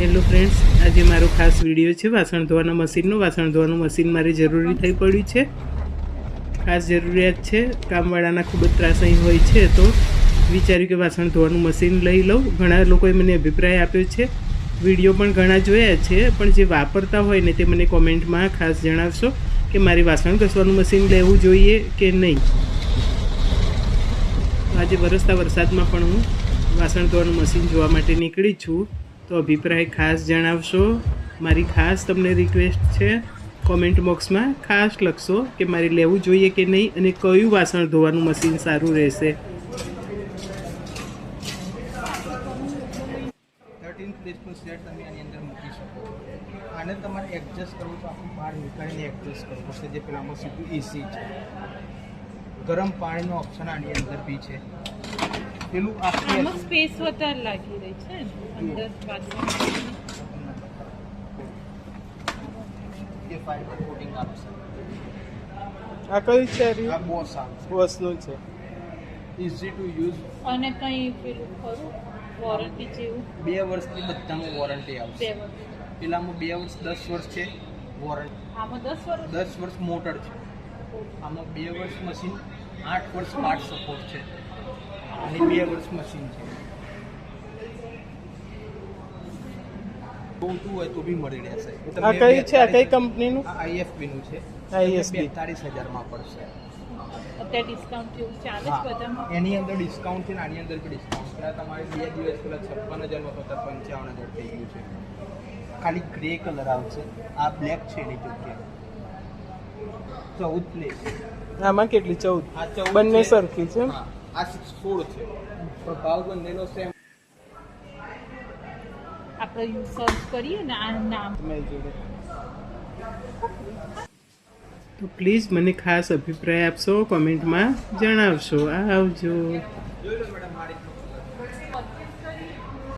Hello friends, આજે મારો ખાસ વીડિયો છે, વાસણ ધોવાના મશીનનો. વાસણ ધોવાનું મશીન મારે જરૂરી થઈ પડ્યું છે. ખાસ જરૂરિયાત છે, કામવાળાના ખૂબ જ ત્રાસ અહીં હોય છે, તો વિચાર્યું કે વાસણ ધોવાનું મશીન લઈ લઉં. ઘણા લોકોએ મને અભિપ્રાય આપ્યો છે. વીડિયો પણ ઘણા જોયા છે, પણ જે વાપરતા હોય ને તે મને કોમેન્ટમાં ખાસ જણાવશો કે મારે વાસણ ઘસવાનું મશીન લેવું જોઈએ કે નહીં. આજે વરસતા વરસાદમાં પણ હું વાસણ ધોવાનું મશીન જોવા માટે નીકળી છું. તો અભિપ્રાય ખાસ જણાવશો? મારી ખાસ તમને રિક્વેસ્ટ છે કોમેન્ટ બોક્સમાં ખાસ લખશો કે મારે લેવું જોઈએ કે નહીં અને કયું વાસણ ધોવાનું મશીન સારું રહેશે. થર્ટીન પ્લેસનું સેટ તમે આની અંદર મૂકી શકો. આને તમારે એડજસ્ટ કરવું તો આખું બહાર નીકળીને એડજસ્ટ કરવું પડશે. જે પેલામાં સીધું એસી છે. ગરમ પાણીનો ઓપ્શન આની અંદર બી છે. પેલું આખી આમાં સ્પેસ. વધારે લાગી રહી છે ને અંદર પાછળ એ ફાઈબર કોટિંગ આપશે આ કઈ છે આ બોસ વસ્તુ છે. ઇઝી ટુ યુઝ અને કંઈ પેલું ખરું? વોરંટી જેવું? બે વર્ષની બધામાં વોરંટી બે આવશે વર્ષ પેલામાં બે વર્ષ દસ વર્ષ છે વોરંટી આમાં દસ વર્ષ? દસ વર્ષ મોટર છે. આમાં બે વર્ષ મશીન આઠ વર્ષ પાર્ટ સપોર્ટ છે. અને બે વર્ષ મશીન છે. જોતું હોય તો બી મળી રહેશે. આ કઈ છે? આ કઈ કંપનીનું? આ આઈએફબી નું છે. ISB. બેતાલીસ હજારમાં પડશે. અત્યારે ડિસ્કાઉન્ટ જેવું ચાલે જ બધામાં? એની અંદર ડિસ્કાઉન્ટ છે ને આની અંદર બી ડિસ્કાઉન્ટ છે. આ તમારે બે દિવસ પહેલા છપ્પન હજારમાં તો પંચાવન હજાર થઈ ગયું છે. ખાલી ગ્રે કલર આવશે. આ બ્લેક છે એની જગ્યાએ ચૌદ પ્લેસ આમાં કેટલી? ચૌદ. બંને સરખી છે આ સિક્સ સોળ છે. પણ ભાવ નેનો સેમ આપણે યુ સર્ચ કરીએ ને આ નામ. તો પ્લીઝ મને ખાસ અભિપ્રાય આપશો કોમેન્ટમાં જણાવશો. આવજો. જોઈ લો મેડમ મારી